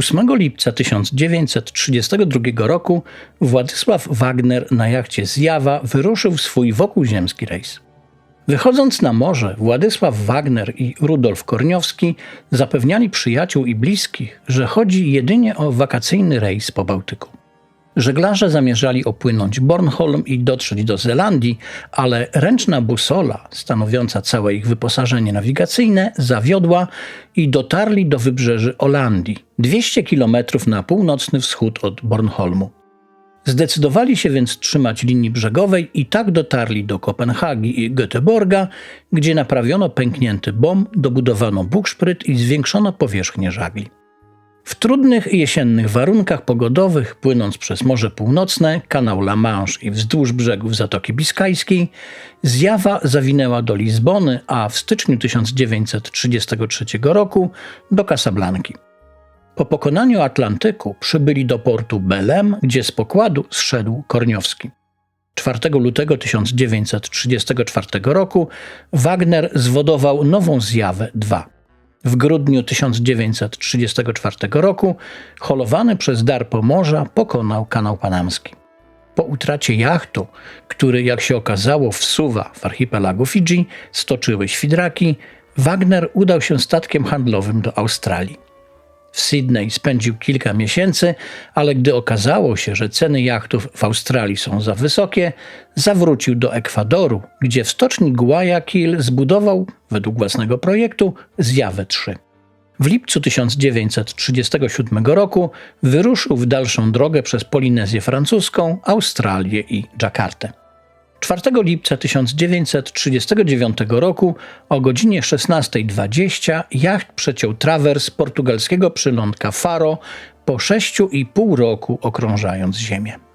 8 lipca 1932 roku Władysław Wagner na jachcie Zjawa wyruszył w swój wokółziemski rejs. Wychodząc na morze, Władysław Wagner i Rudolf Korniowski zapewniali przyjaciół i bliskich, że chodzi jedynie o wakacyjny rejs po Bałtyku. Żeglarze zamierzali opłynąć Bornholm i dotrzeć do Zelandii, ale ręczna busola, stanowiąca całe ich wyposażenie nawigacyjne, zawiodła i dotarli do wybrzeży Olandii, 200 km na północny wschód od Bornholmu. Zdecydowali się więc trzymać linii brzegowej i tak dotarli do Kopenhagi i Göteborga, gdzie naprawiono pęknięty bom, dobudowano bukszpryt i zwiększono powierzchnię żagli. W trudnych jesiennych warunkach pogodowych, płynąc przez Morze Północne, kanał La Manche i wzdłuż brzegów Zatoki Biskajskiej, zjawa zawinęła do Lizbony, a w styczniu 1933 roku do Casablanki. Po pokonaniu Atlantyku przybyli do portu Belem, gdzie z pokładu zszedł Korniowski. 4 lutego 1934 roku Wagner zwodował nową zjawę 2. W grudniu 1934 roku holowany przez dar Pomorza pokonał kanał panamski. Po utracie jachtu, który jak się okazało wsuwa w archipelagu Fidżi, stoczyły świdraki, Wagner udał się statkiem handlowym do Australii. W Sydney spędził kilka miesięcy, ale gdy okazało się, że ceny jachtów w Australii są za wysokie, zawrócił do Ekwadoru, gdzie w stoczni Guayaquil zbudował, według własnego projektu, zjawę 3. W lipcu 1937 roku wyruszył w dalszą drogę przez Polinezję Francuską, Australię i Dżakartę. 4 lipca 1939 roku o godzinie 16.20 jacht przeciął trawers portugalskiego przylądka Faro po 6,5 roku okrążając Ziemię.